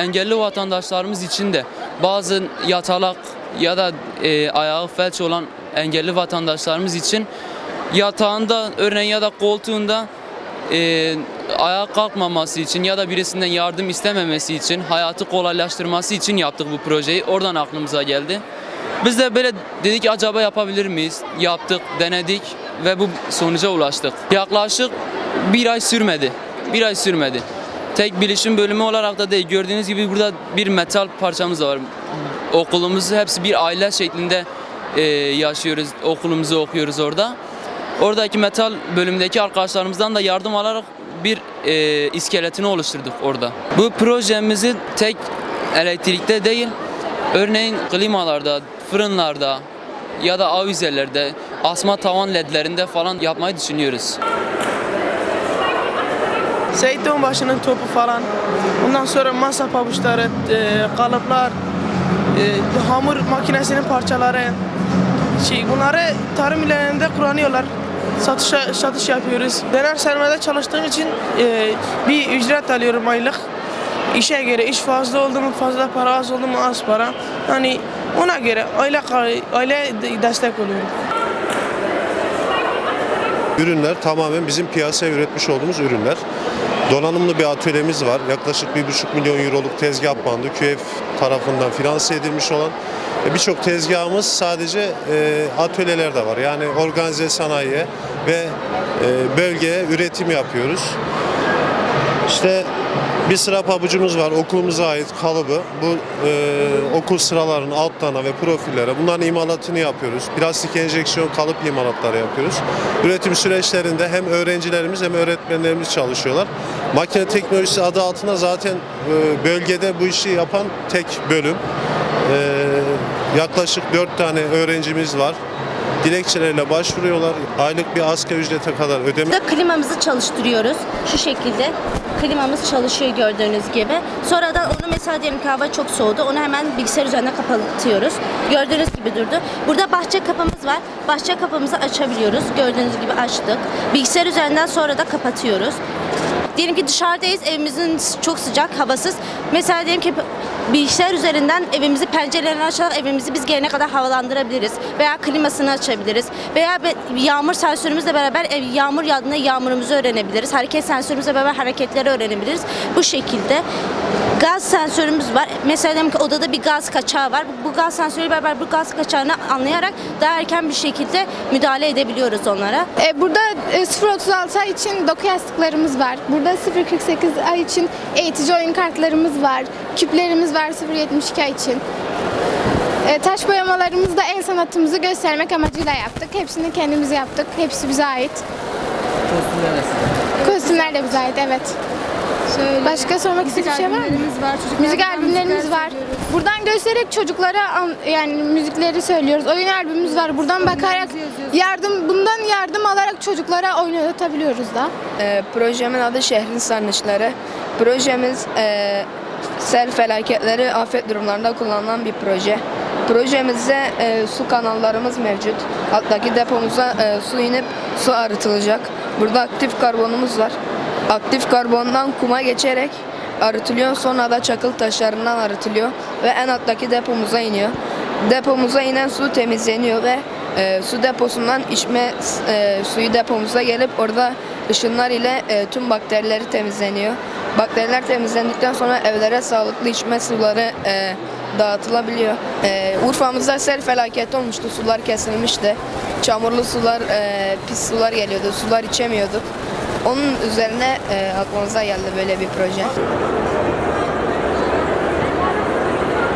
engelli vatandaşlarımız için de bazı yatalak ya da e, ayağı felç olan engelli vatandaşlarımız için yatağında örneğin ya da koltuğunda e, ayağa kalkmaması için ya da birisinden yardım istememesi için hayatı kolaylaştırması için yaptık bu projeyi. Oradan aklımıza geldi. Biz de böyle dedik acaba yapabilir miyiz? Yaptık, denedik ve bu sonuca ulaştık. Yaklaşık bir ay sürmedi. Bir ay sürmedi. Tek bilişim bölümü olarak da değil. Gördüğünüz gibi burada bir metal parçamız da var. Okulumuz hepsi bir aile şeklinde e, yaşıyoruz. Okulumuzu okuyoruz orada. Oradaki metal bölümdeki arkadaşlarımızdan da yardım alarak bir e, iskeletini oluşturduk orada. Bu projemizi tek elektrikte değil, örneğin klimalarda, fırınlarda ya da avizelerde, asma tavan ledlerinde falan yapmayı düşünüyoruz. Zeytin başının topu falan. Ondan sonra masa pabuçları, e, kalıplar, e, hamur makinesinin parçaları. Şey, bunları tarım illerinde kullanıyorlar. Satışa, satış yapıyoruz. Döner sermayede çalıştığım için e, bir ücret alıyorum aylık. İşe göre iş fazla oldu mu fazla para az oldu mu az para. Hani ona göre aile aile destek oluyorum. Ürünler tamamen bizim piyasaya üretmiş olduğumuz ürünler. Donanımlı bir atölyemiz var. Yaklaşık 1,5 milyon euroluk tezgah bandı QF tarafından finanse edilmiş olan. ve Birçok tezgahımız sadece e, atölyelerde var. Yani organize sanayiye ve e, bölgeye üretim yapıyoruz. İşte bir sıra pabucumuz var okulumuza ait kalıbı. Bu e, okul sıralarının altlarına ve profillere bunların imalatını yapıyoruz. Plastik enjeksiyon kalıp imalatları yapıyoruz. Üretim süreçlerinde hem öğrencilerimiz hem öğretmenlerimiz çalışıyorlar. Makine teknolojisi adı altında zaten e, bölgede bu işi yapan tek bölüm. E, yaklaşık 4 tane öğrencimiz var. Dilekçelerle başvuruyorlar. Aylık bir asgari ücrete kadar ödeme Burada klimamızı çalıştırıyoruz. Şu şekilde klimamız çalışıyor gördüğünüz gibi. Sonradan onu mesela diyelim ki hava çok soğudu. Onu hemen bilgisayar üzerine kapatıyoruz. Gördüğünüz gibi durdu. Burada bahçe kapımız var. Bahçe kapımızı açabiliyoruz. Gördüğünüz gibi açtık. Bilgisayar üzerinden sonra da kapatıyoruz. Diyelim ki dışarıdayız, evimizin çok sıcak, havasız. Mesela diyelim ki bilgisayar üzerinden evimizi pencerelerini açarak evimizi biz gelene kadar havalandırabiliriz. Veya klimasını açabiliriz. Veya yağmur sensörümüzle beraber ev yağmur yağdığında yağmurumuzu öğrenebiliriz. Hareket sensörümüzle beraber hareketleri öğrenebiliriz. Bu şekilde. Gaz sensörümüz var. Mesela diyelim ki odada bir gaz kaçağı var. Bu, gaz sensörüyle beraber bu gaz kaçağını anlayarak daha erken bir şekilde müdahale edebiliyoruz onlara. E, Burada e, 0-36 ay için doku yastıklarımız var. Burada 0-48 ay için eğitici oyun kartlarımız var. Küplerimiz var 0-72 ay için. E, taş boyamalarımızı da en sanatımızı göstermek amacıyla yaptık. Hepsini kendimiz yaptık. Hepsi bize ait. Kostümler de bize ait evet. Başka sormak istediğiniz bir şey var mı? var. Çocuklar Müzik albümlerimiz var. Buradan göstererek çocuklara an- yani müzikleri söylüyoruz. Oyun albümümüz var. Buradan bakarak yardım bundan yardım alarak çocuklara oynatabiliyoruz da. Ee, projemin adı Şehrin Sarnıçları. Projemiz e, sel felaketleri, afet durumlarında kullanılan bir proje. Projemizde e, su kanallarımız mevcut. Alttaki depomuza e, su inip su arıtılacak. Burada aktif karbonumuz var. Aktif karbondan kuma geçerek arıtılıyor. Sonra da çakıl taşlarından arıtılıyor ve en alttaki depomuza iniyor. Depomuza inen su temizleniyor ve e, su deposundan içme e, suyu depomuza gelip orada ışınlar ile e, tüm bakterileri temizleniyor. Bakteriler temizlendikten sonra evlere sağlıklı içme suları e, dağıtılabiliyor. E, Urfa'mızda sel felaketi olmuştu, sular kesilmişti. Çamurlu sular, e, pis sular geliyordu, sular içemiyorduk. Onun üzerine e, aklımıza geldi böyle bir proje.